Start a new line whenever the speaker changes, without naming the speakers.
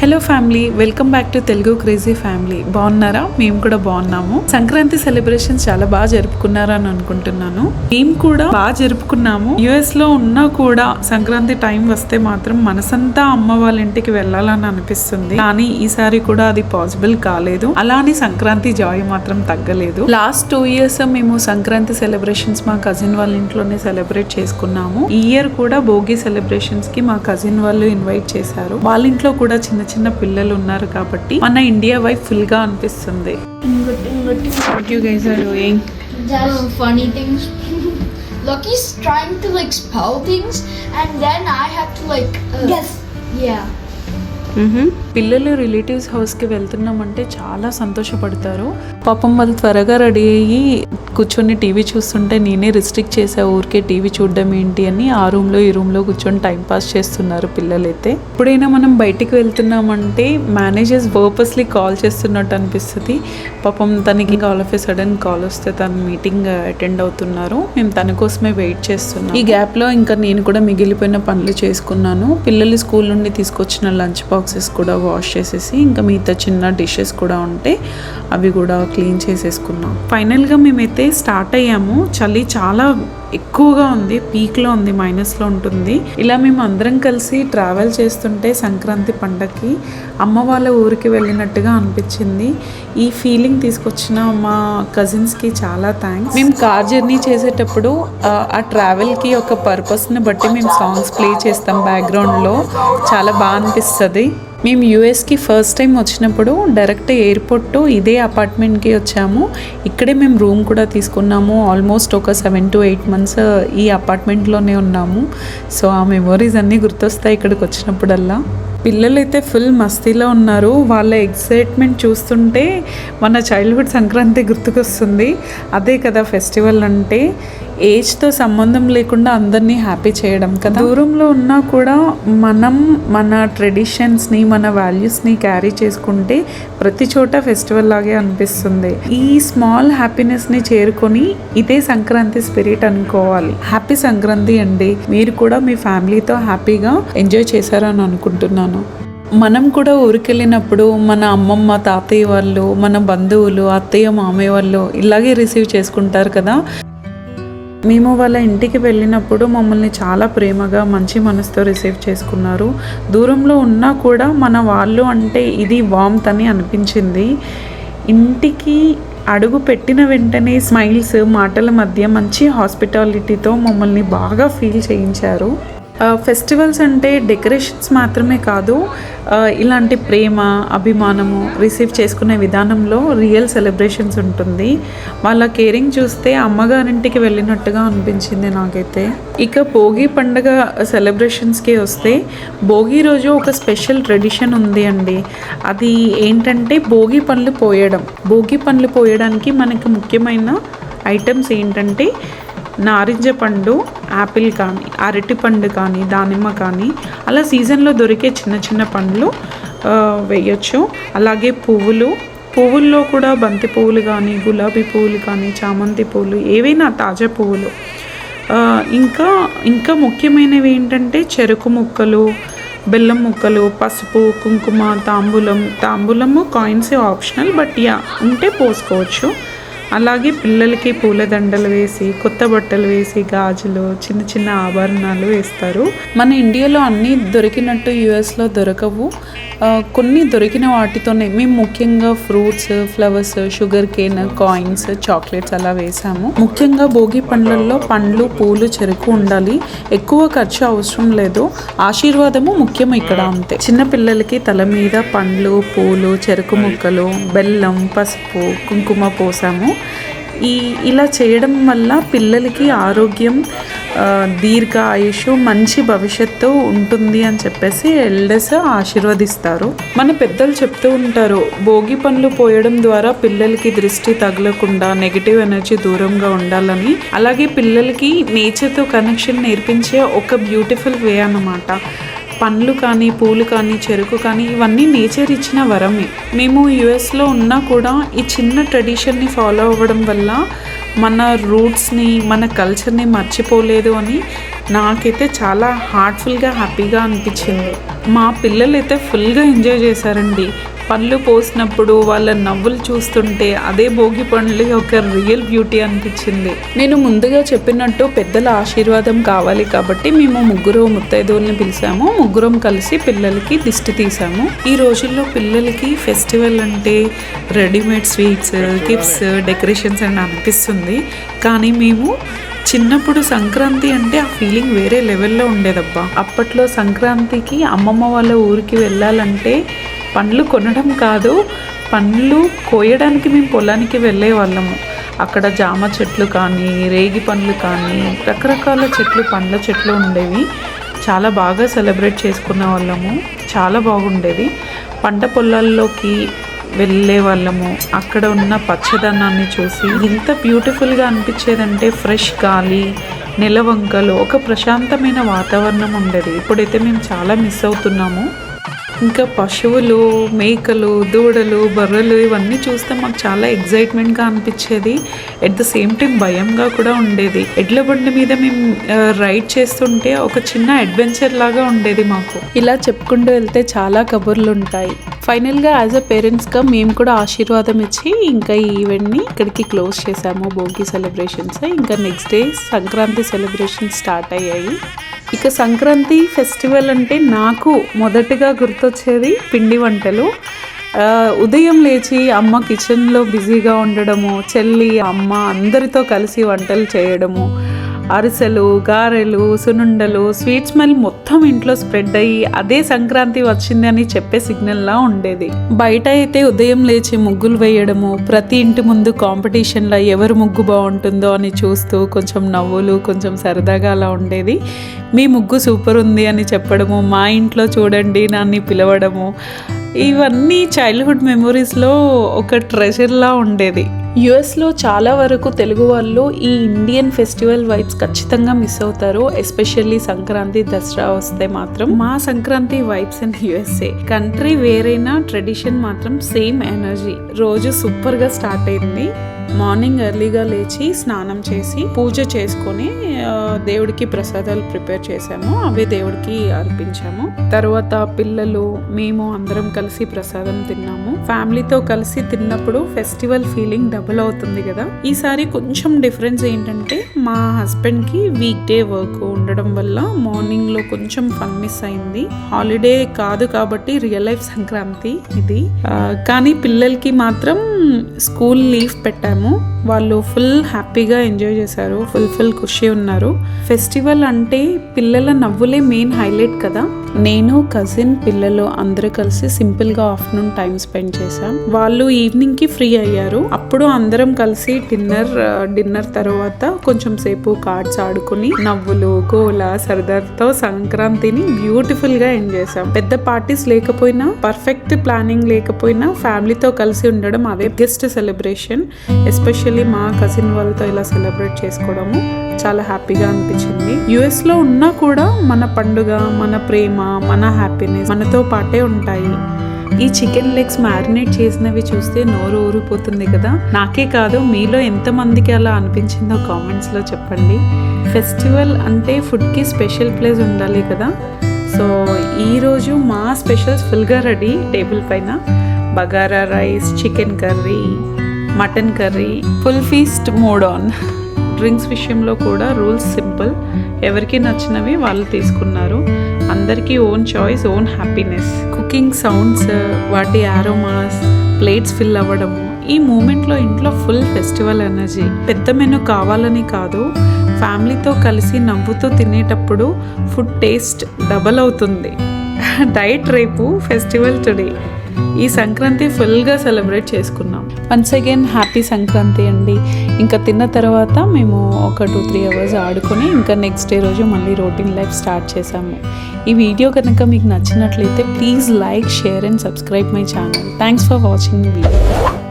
Hello family welcome back to Telugu crazy family బాగున్నారా? మేము కూడా బాగున్నాము. సంక్రాంతి సెలబ్రేషన్స్ చాలా బాగా జరుపుకున్నారని అనుకుంటున్నాను. మేము కూడా బాగా జరుపుకున్నాము. యుఎస్లో ఉన్నా కూడా సంక్రాంతి టైం వస్తే మాత్రం మనసంతా అమ్మ వాళ్ళ ఇంటికి వెళ్ళాలని అనిపిస్తుంది. కానీ ఈసారి కూడా అది పాసిబుల్ కాలేదు. అలానే సంక్రాంతి జాయ్ మాత్రం తగ్గలేదు. లాస్ట్ టూ ఇయర్స్ మేము సంక్రాంతి సెలబ్రేషన్స్ మా కజిన్ వాళ్ళ ఇంట్లోనే సెలబ్రేట్ చేసుకున్నాము. ఈ ఇయర్ కూడా భోగి సెలబ్రేషన్స్కి మా కజిన్ వాళ్ళు ఇన్వైట్ చేశారు. వాళ్ళ ఇంట్లో కూడా చిన్న చిన్న పిల్లలు ఉన్నారు కాబట్టి మన ఇండియా వైఫ్ ఫుల్గా అనిపిస్తుంది పిల్లలు రిలేటివ్స్ హౌస్ హౌస్కి వెళ్తున్నామంటే చాలా సంతోషపడతారు. పాపం వాళ్ళు త్వరగా రెడీ అయ్యి కూర్చొని టీవీ చూస్తుంటే నేనే రిస్ట్రిక్ట్ చేసా ఊరికే టీవీ చూడడం ఏంటి? అని ఆ రూమ్లో ఈ రూమ్లో కూర్చొని టైం పాస్ చేస్తున్నారు పిల్లలైతే. ఎప్పుడైనా మనం బయటికి వెళ్తున్నామంటే మేనేజర్స్ పర్పస్లీ కాల్ చేస్తున్నట్టు అనిపిస్తుంది. పాపం తనకి all of a sudden call వస్తే తను మీటింగ్ అటెండ్ అవుతున్నారు. మేము తన కోసమే వెయిట్ చేస్తున్నాం. ఈ గ్యాప్లో ఇంకా నేను కూడా మిగిలిపోయిన పనులు చేసుకున్నాను. పిల్లలు స్కూల్ నుండి తీసుకొచ్చిన లంచ్ బాక్సెస్ కూడా వాష్ చేసేసి ఇంకా మిగతా చిన్న డిషెస్ కూడా ఉంటే అవి కూడా క్లీన్ చేసేసుకున్నాం. ఫైనల్గా మేమైతే స్టార్ట్ అయ్యాము. చలి చాలా ఎక్కువగా ఉంది పీక్లో ఉంది మైనస్లో ఉంటుంది. ఇలా మేము అందరం కలిసి ట్రావెల్ చేస్తుంటే సంక్రాంతి పండగకి అమ్మ వాళ్ళ ఊరికి వెళ్ళినట్టుగా అనిపించింది. ఈ ఫీలింగ్ తీసుకొచ్చిన మా కజిన్స్కి చాలా థ్యాంక్స్ మేము కార్ జర్నీ చేసేటప్పుడు ఆ, ఆ ట్రావెల్కి ఒక పర్పస్ని బట్టి మేము సాంగ్స్ ప్లే చేస్తాం బ్యాక్గ్రౌండ్లో చాలా బాగా అనిపిస్తుంది. మేము యూఎస్కి ఫస్ట్ టైం వచ్చినప్పుడు డైరెక్ట్ ఎయిర్పోర్ట్ ఇదే అపార్ట్మెంట్కి వచ్చాము. ఇక్కడే మేము రూమ్ కూడా తీసుకున్నాము. ఆల్మోస్ట్ ఒక సెవెన్ టు ఎయిట్ మంత్స్ ఈ అపార్ట్మెంట్లోనే ఉన్నాము. సో ఆ మెమొరీస్ అన్నీ గుర్తొస్తాయి ఇక్కడికి వచ్చినప్పుడల్లా. పిల్లలైతే ఫుల్ మస్తీలో ఉన్నారు. వాళ్ళ ఎక్సైట్మెంట్ చూస్తుంటే మన చైల్డ్హుడ్ సంక్రాంతి గుర్తుకొస్తుంది. అదే కదా ఫెస్టివల్ అంటే. ఏజ్తో సంబంధం లేకుండా అందరినీ హ్యాపీ చేయడం కదా. దూరంలో ఉన్నా కూడా మనం మన ట్రెడిషన్స్ని మన వాల్యూస్ని క్యారీ చేసుకుంటే ప్రతి చోట ఫెస్టివల్ లాగే అనిపిస్తుంది. ఈ స్మాల్ హ్యాపీనెస్ని చేరుకొని ఇదే సంక్రాంతి స్పిరిట్ అనుకోవాలి. హ్యాపీ సంక్రాంతి అండి. మీరు కూడా మీ ఫ్యామిలీతో హ్యాపీగా ఎంజాయ్ చేశారని అనుకుంటున్నాను. మనం కూడా ఊరికెళ్ళినప్పుడు మన అమ్మమ్మ తాతయ్య వాళ్ళు మన బంధువులు అత్తయ్య మామయ్య వాళ్ళు ఇలాగే రిసీవ్ చేసుకుంటారు కదా. మేము వాళ్ళ ఇంటికి వెళ్ళినప్పుడు మమ్మల్ని చాలా ప్రేమగా మంచి మనసుతో రిసీవ్ చేసుకున్నారు. దూరంలో ఉన్నా కూడా మన వాళ్ళు అంటే ఇది వామ్త్ అని అనిపించింది. ఇంటికి అడుగు పెట్టిన వెంటనే స్మైల్స్ మాటల మధ్య మంచి హాస్పిటాలిటీతో మమ్మల్ని బాగా ఫీల్ చేయించారు. ఫెస్టివల్స్ అంటే డెకరేషన్స్ మాత్రమే కాదు ఇలాంటి ప్రేమ అభిమానము రిసీవ్ చేసుకునే విధానంలో రియల్ సెలబ్రేషన్స్ ఉంటుంది. వాళ్ళ కేరింగ్ చూస్తే అమ్మగారింటికి వెళ్ళినట్టుగా అనిపించింది నాకైతే. ఇక భోగి పండగ సెలబ్రేషన్స్కి వస్తే భోగి రోజు ఒక స్పెషల్ ట్రెడిషన్ ఉంది అండి. అది ఏంటంటే భోగి పండ్లు పోయడం. భోగి పండ్లు పోయడానికి మనకి ముఖ్యమైన ఐటమ్స్ ఏంటంటే నారింజ పండు యాపిల్ కానీ అరటిపండు కానీ దానిమ్మ కానీ అలా సీజన్లో దొరికే చిన్న చిన్న పండ్లు వేయచ్చు. అలాగే పువ్వులు పువ్వుల్లో కూడా బంతి పువ్వులు కానీ గులాబీ పువ్వులు కానీ చామంతి పువ్వులు ఏవైనా తాజా పువ్వులు. ఇంకా ఇంకా ముఖ్యమైనవి ఏంటంటే చెరుకు ముక్కలు బెల్లం ముక్కలు పసుపు కుంకుమ తాంబూలం. తాంబూలము కాయిన్స్ ఆప్షనల్ బట్ యా ఉంటే పోసుకోవచ్చు. అలాగే పిల్లలకి పూలదండలు వేసి కొత్త బట్టలు వేసి గాజులు చిన్న చిన్న ఆభరణాలు వేస్తారు. మన ఇండియాలో అన్నీ దొరికినట్టు యుఎస్లో దొరకవు. కొన్ని దొరికిన వాటితోనే మేము ముఖ్యంగా fruits flowers sugar cane coins chocolates అలా వేసాము. ముఖ్యంగా భోగి పండ్లలో పండ్లు పూలు చెరుకు ఉండాలి. ఎక్కువ ఖర్చు అవసరం లేదు. ఆశీర్వాదము ముఖ్యం ఇక్కడ అంతే. చిన్న పిల్లలకి తల మీద పండ్లు పూలు చెరుకు ముక్కలు బెల్లం పసుపు కుంకుమ పోసాము. ఈ ఇలా చేయడం వల్ల పిల్లలకి ఆరోగ్యం దీర్ఘ ఆయుష్ మంచి భవిష్యత్తు ఉంటుంది అని చెప్పేసి ఎల్డర్స్ ఆశీర్వదిస్తారు. మన పెద్దలు చెప్తూ ఉంటారు భోగి పనులు పోయడం ద్వారా పిల్లలకి దృష్టి తగలకుండా నెగిటివ్ ఎనర్జీ దూరంగా ఉండాలని. అలాగే పిల్లలకి నేచర్తో కనెక్షన్ నేర్పించే ఒక బ్యూటిఫుల్ వే అన్నమాట. పండ్లు కానీ పూలు కానీ చెరుకు కానీ ఇవన్నీ నేచర్ ఇచ్చిన వరమే. మేము యుఎస్లో ఉన్నా కూడా ఈ చిన్న ట్రెడిషన్ని ఫాలో అవ్వడం వల్ల మన రూట్స్ని మన కల్చర్ని మర్చిపోలేదు అని నాకైతే చాలా హార్ట్ఫుల్గా హ్యాపీగా అనిపించింది. మా పిల్లలైతే ఫుల్గా ఎంజాయ్ చేశారండి. పళ్ళు పోసినప్పుడు వాళ్ళ నవ్వులు చూస్తుంటే అదే భోగి పండ్లు ఒక రియల్ బ్యూటీ అనిపించింది. నేను ముందుగా చెప్పినట్టు పెద్దల ఆశీర్వాదం కావాలి కాబట్టి మేము ముగ్గురు ముత్తైదువుల్ని పిలిచాము. ముగ్గురం కలిసి పిల్లలకి దిష్టి తీసాము ఈ రోజుల్లో పిల్లలకి ఫెస్టివల్ అంటే రెడీమేడ్ స్వీట్స్ గిఫ్ట్స్ డెకరేషన్స్ అని అనిపిస్తుంది. కానీ మేము చిన్నప్పుడు సంక్రాంతి అంటే ఆ ఫీలింగ్ వేరే లెవెల్లో ఉండేదబ్బా. అప్పట్లో సంక్రాంతికి అమ్మమ్మ వాళ్ళ ఊరికి వెళ్ళాలంటే పండ్లు కొనడం కాదు పండ్లు కోయడానికి మేము పొలానికి వెళ్ళే వాళ్ళము. అక్కడ జామ చెట్లు కానీ రేగి పండ్లు కానీ రకరకాల చెట్లు పండ్ల చెట్లు ఉండేవి. చాలా బాగా సెలబ్రేట్ చేసుకునే వాళ్ళము. చాలా బాగుండేది. పంట పొలాల్లోకి వెళ్ళే వాళ్ళము. అక్కడ ఉన్న పచ్చదనాన్ని చూసి ఎంత బ్యూటిఫుల్గా అనిపించేదంటే ఫ్రెష్ గాలి నెలవంకలు ఒక ప్రశాంతమైన వాతావరణం ఉండేది. ఇప్పుడైతే మేము చాలా మిస్ అవుతున్నాము. ఇంకా పశువులు మేకలు దూడలు బర్రెలు ఇవన్నీ చూస్తే మాకు చాలా ఎగ్జైట్మెంట్గా అనిపించేది. ఎట్ ద సేమ్ టైం భయంగా కూడా ఉండేది. ఎడ్ల బండి మీద మేము రైడ్ చేస్తుంటే ఒక చిన్న అడ్వెంచర్ లాగా ఉండేది మాకు. ఇలా చెప్పుకుంటూ వెళ్తే చాలా కబుర్లు ఉంటాయి. ఫైనల్గా యాజ్ అ పేరెంట్స్గా మేము కూడా ఆశీర్వాదం ఇచ్చి ఇంకా ఈ ఈవెంట్ని ఇక్కడికి క్లోజ్ చేసాము. భోగి సెలబ్రేషన్స్ ఇంకా next day Sankranti celebrations start అయ్యాయి. ఇక సంక్రాంతి ఫెస్టివల్ అంటే నాకు మొదటగా గుర్తొచ్చేది పిండి వంటలు. ఉదయం లేచి అమ్మ కిచెన్లో బిజీగా ఉండడము చెల్లి అమ్మ అందరితో కలిసి వంటలు చేయడము అరిసెలు గారెలు సునుండలు స్వీట్ స్మెల్ మొత్తం ఇంట్లో స్ప్రెడ్ అయ్యి అదే సంక్రాంతి వచ్చింది అని చెప్పే సిగ్నల్లా ఉండేది. బయట అయితే ఉదయం లేచి ముగ్గులు వేయడము ప్రతి ఇంటి ముందు కాంపిటీషన్లో ఎవరు ముగ్గు బాగుంటుందో అని చూస్తూ కొంచెం నవ్వులు కొంచెం సరదాగా అలా ఉండేది. మీ ముగ్గు సూపర్ ఉంది అని చెప్పడము మా ఇంట్లో చూడండి నాన్ని పిలవడము ఇవన్నీ చైల్డ్హుడ్ మెమొరీస్లో ఒక ట్రెజర్లా ఉండేది. యుఎస్లో చాలా వరకు తెలుగు వాళ్ళు ఈ ఇండియన్ ఫెస్టివల్ వైబ్స్ ఖచ్చితంగా మిస్ అవుతారు ఎస్పెషల్లీ సంక్రాంతి దసరా వస్తే మాత్రం. మా Sankranti vibes in USA. Country వేరైనా ట్రెడిషన్ మాత్రం సేమ్ ఎనర్జీ. రోజు సూపర్గా స్టార్ట్ అయింది. మార్నింగ్ ఎర్లీగా లేచి స్నానం చేసి పూజ చేసుకొని దేవుడికి ప్రసాదాలు ప్రిపేర్ చేసాము. అవి దేవుడికి అర్పించాము. తర్వాత పిల్లలు మేము అందరం కలిసి ప్రసాదం తిన్నాము. ఫ్యామిలీతో కలిసి తిన్నప్పుడు ఫెస్టివల్ ఫీలింగ్ డబుల్ అవుతుంది కదా. ఈసారి కొంచెం డిఫరెన్స్ ఏంటంటే మా హస్బెండ్కి వీక్ డే వర్క్ ఉండడం వల్ల మార్నింగ్లో కొంచెం ఫన్ మిస్ అయింది. హాలిడే కాదు కాబట్టి రియల్ లైఫ్ సంక్రాంతి ఇది. కానీ పిల్లలకి మాత్రం స్కూల్ లీవ్ పెట్టాము. వాళ్ళు ఫుల్ హ్యాపీగా ఎంజాయ్ చేశారు ఫుల్ ఫుల్ ఖుషి ఉన్నారు. ఫెస్టివల్ అంటే పిల్లల నవ్వులే మెయిన్ హైలైట్ కదా. నేను కజిన్ పిల్లలు అందరూ కలిసి సింపుల్గా ఆఫ్టర్నూన్ టైం స్పెండ్ చేశాం. వాళ్ళు ఈవినింగ్కి ఫ్రీ అయ్యారు. అప్పుడు అందరం కలిసి డిన్నర్ డిన్నర్ తర్వాత కొంచెం సేపు కార్డ్స్ ఆడుకుని నవ్వులు గోల సరదాతో సంక్రాంతిని బ్యూటిఫుల్గా ఎంజాయ్ చేసాం పెద్ద పార్టీస్ లేకపోయినా పర్ఫెక్ట్ ప్లానింగ్ లేకపోయినా ఫ్యామిలీతో కలిసి ఉండడం అదే బెస్ట్ సెలబ్రేషన్ ఎస్పెషల్లీ మా కజిన్ వాళ్ళతో ఇలా సెలబ్రేట్ చేసుకోవడము చాలా హ్యాపీగా అనిపించింది. యుఎస్లో ఉన్నా కూడా మన పండుగ మన ప్రేమ మన హ్యాపీనెస్ మనతో పాటే ఉంటాయి. ఈ చికెన్ లెగ్స్ మ్యారినేట్ చేసినవి చూస్తే నోరు ఊరిపోతుంది కదా. నాకే కాదు మీలో ఎంతమందికి అలా అనిపించిందో కామెంట్స్లో చెప్పండి. ఫెస్టివల్ అంటే ఫుడ్కి స్పెషల్ ప్లేస్ ఉండాలి కదా. సో ఈరోజు మా స్పెషల్స్ ఫుల్గా రెడీ టేబుల్ పైన. Bagara rice chicken curry mutton curry full feast mode on. Drinks విషయంలో కూడా రూల్స్ సింపుల్. ఎవరికి నచ్చినవి వాళ్ళు తీసుకున్నారు. అందరికీ own choice own happiness. Cooking sounds వాటి ఆరోమాస్ ప్లేట్స్ ఫిల్ అవ్వడము ఈ మూమెంట్లో ఇంట్లో ఫుల్ ఫెస్టివల్ ఎనర్జీ పెద్ద మెను కావాలని కాదు ఫ్యామిలీతో కలిసి నవ్వుతూ తినేటప్పుడు ఫుడ్ టేస్ట్ డబల్ అవుతుంది. డైట్ రేపు ఫెస్టివల్ టుడే. ఈ సంక్రాంతి ఫుల్గా సెలబ్రేట్ చేసుకున్నాం. వన్స్ అగైన్ హ్యాపీ సంక్రాంతి అండి. ఇంకా తిన్న తర్వాత మేము ఒక టూ త్రీ అవర్స్ ఆడుకొని ఇంకా నెక్స్ట్ డే రోజు మళ్ళీ రొటీన్ లైఫ్ స్టార్ట్ చేసాము ఈ వీడియో కనుక మీకు నచ్చినట్లయితే please like share and subscribe my channel. Thanks for watching video.